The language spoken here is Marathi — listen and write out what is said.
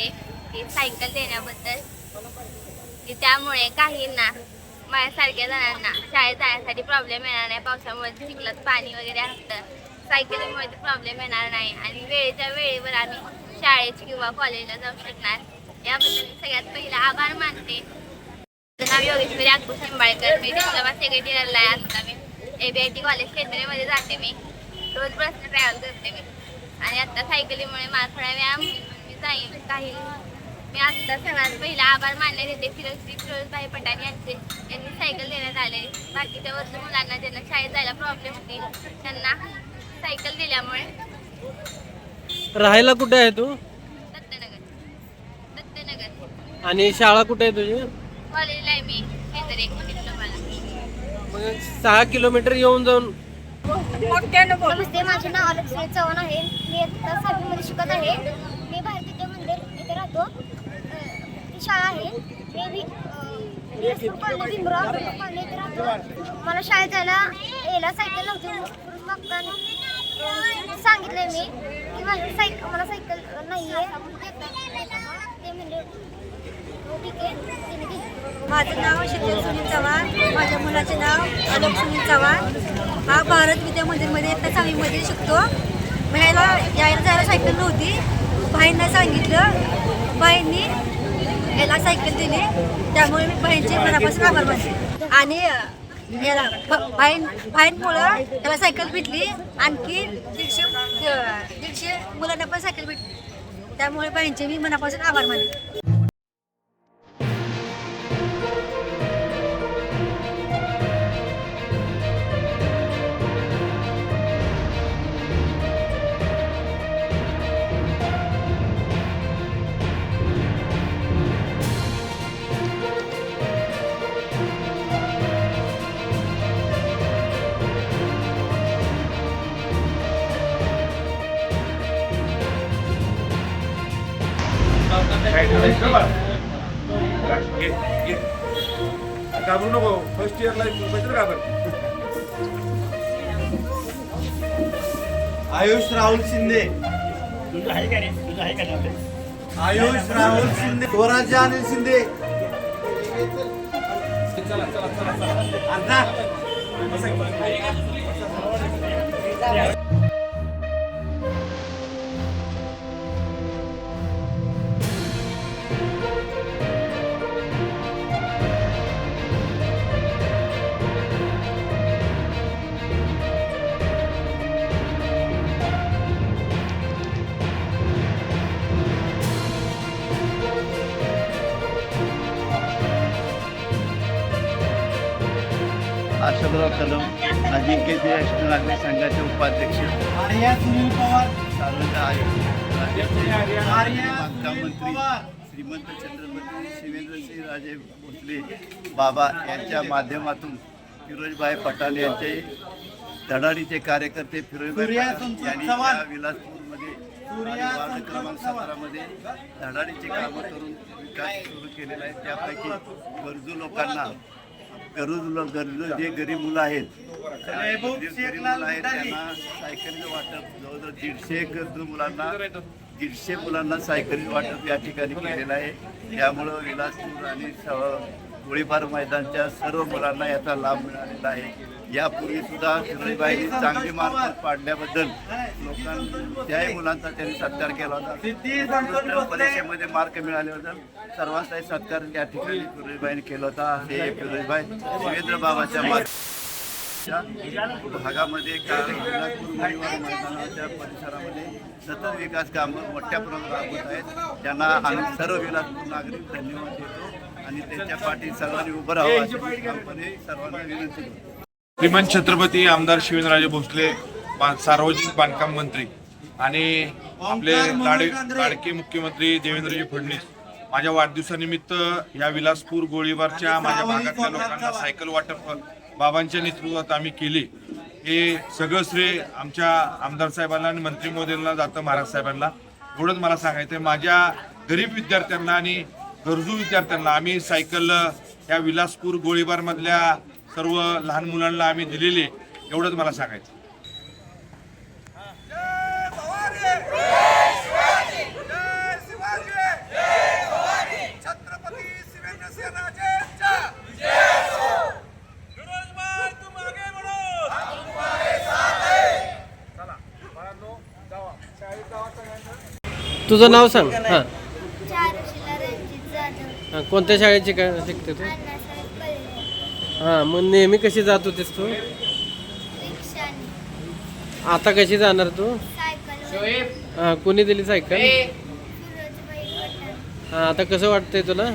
होते की सायकल देण्याबद्दल. म्हणजे त्यामुळे काहींना माझ्यासारख्या जणांना शाळेत जाण्यासाठी प्रॉब्लेम येणार नाही. पावसामुळे चिखलात पाणी वगैरे असतं. सायकलीमुळे प्रॉब्लेम येणार नाही. आणि वेळेच्या वेळेवर आम्ही शाळेत किंवा कॉलेजला जाऊ शकणार. याबद्दल मी सगळ्यात पहिला आभार मानते. नाव योगेश्वरी अंकुश शिंबाळकर. मी डिप्लोमा सेक्रेटरीला आहे. आता मी A B I T college केंद्रेमध्ये जाते मी. रोज बसने ट्रॅव्हल करते मी. आणि आता सायकलीमुळे मला थोडा व्यायाम होईल. जाईल काही मी आता सगळ्यात पहिला आभार मानण्यात येते फिरोजजी फिरोजभाई पठाण यांचे. यांनी सायकल देण्यात आले. बाकीच्या वर्ष मुलांना ज्यांना शाळेत जायला प्रॉब्लेम होतील त्यांना सायकल दिल्यामुळे. राहायला कुठे आहे तू? दत्तनगर. दत्तनगर. आणि शाळा कुठे आहे तुझी? कॉलेजला आहे मी. केंद्र एक मग सहा किलोमीटर येऊन जाऊन. नमस्ते माझे नाव अलक्ष्मी चव्हाण आहे. मी आता सहावीमध्ये शिकत आहे. इथे अं, ती शाळा आहे. मी भीमराव इथे राहतो मला शाळेत जायला यायला सायकल नव्हती. सांगितलंय मी की माझी सायकल मला सायकल नाही आहे ते म्हणजे हो, ठीक आहे. माझं नाव शीतल सुनील चव्हाण. माझ्या मुलाचे नाव आलोक सुनील चव्हाण. हा भारत विद्या मंदिरमध्ये इयत्ता सहावीमध्ये शिकतो. मग याला यायला जायला सायकल नव्हती. भाईंना सांगितलं बाईंनी याला सायकल दिली. त्यामुळे मी बहिणीचे मनापासून आभार मानते. आणि याला भ- भाईन त्याला सायकल भेटली. आणखी दीडशे दीडशे मुलांना पण सायकल भेटली. त्यामुळे बहिणीचे मी मनापासून आभार मानते. घाबरू नको फर्स्ट इयरला बघितलं घाबर आयुष राहुल शिंदे. आयुष राहुल शिंदे. स्वराज्य अनिल शिंदे. आता आशाभराव कदम अजिंक्य नागरिक संघाचे उपाध्यक्ष. पवार सुनील मंत्री श्रीमंत छत्रपती शिवेंद्रसिंह राजे भोसले बाबा यांच्या माध्यमातून फिरोजभाई पठाण यांचे धडाडीचे कार्यकर्ते फिरोजभाई यांनी विलासपूरमध्ये वार्ड क्रमांक. सतरामध्ये धडाडीचे कामं करून विकास सुरू केलेला आहे. त्यापैकी गरजू लोकांना गरजू गरजू जे गरीब मुलं आहेत गरीब मुलं आहेत. त्यांना सायकलीचं वाटप जवळजवळ दीडशे मुलांना दीडशे मुलांना सायकली वाटप या ठिकाणी केलेलं आहे त्यामुळं विलासपूर आणि गोळीबार मैदानच्या सर्व मुलांना याचा लाभ मिळालेला आहे. यापूर्वी सुद्धा सुरेशबाईंनी चांगली मार्क पाडल्याबद्दल लोकांनी त्याही मुलांचा त्यांनी सत्कार केला होता. परीक्षेमध्ये मार्क मिळाल्याबद्दल सर्वांचाही सत्कार या ठिकाणी फिरोजबाईंनी केला होता. हे फिरोजबाई शिवेंद्र बाबाच्या मार्ग भागामध्ये मैदानाच्या परिसरामध्ये सतत विकास कामं मोठ्या प्रमाणात राबवत आहेत. त्यांना आम्ही सर्व विलासपूर नागरिक धन्यवाद देतो. आणि त्यांच्या पाठी सर्वांनी उभं राहावं अशी कंपनी सर्वांना विनंती करतो. श्रीमंत छत्रपती आमदार शिवेंद्रराजे भोसले बा- सार्वजनिक बांधकाम मंत्री आणि आपले लाडे लाडके मुख्यमंत्री देवेंद्रजी फडणवीस. माझ्या वाढदिवसानिमित्त या विलासपूर गोळीबारच्या माझ्या भागातल्या लोकांना सायकल वाटप बाबांच्या नेतृत्वात आम्ही केली. हे सगळं श्रेय आमच्या आमदार साहेबांना आणि मंत्री मोदींना जातं महाराज साहेबांना. एवढंच मला सांगायचं आहे माझ्या गरीब विद्यार्थ्यांना आणि गरजू विद्यार्थ्यांना आम्ही सायकल या विलासपूर गोळीबारमधल्या सर्व लहान मुलांना आम्ही दिलेले एवढंच मला सांगायचं तुझं नाव सांग. हां. कोणत्या शाळेत शिकाय शिकते तू? हां मग नेहमी कशी जात होतीस तू? आता कशी जाणार तू? हां कोणी दिली सायकल? हां आता कसं वाटतंय तुला.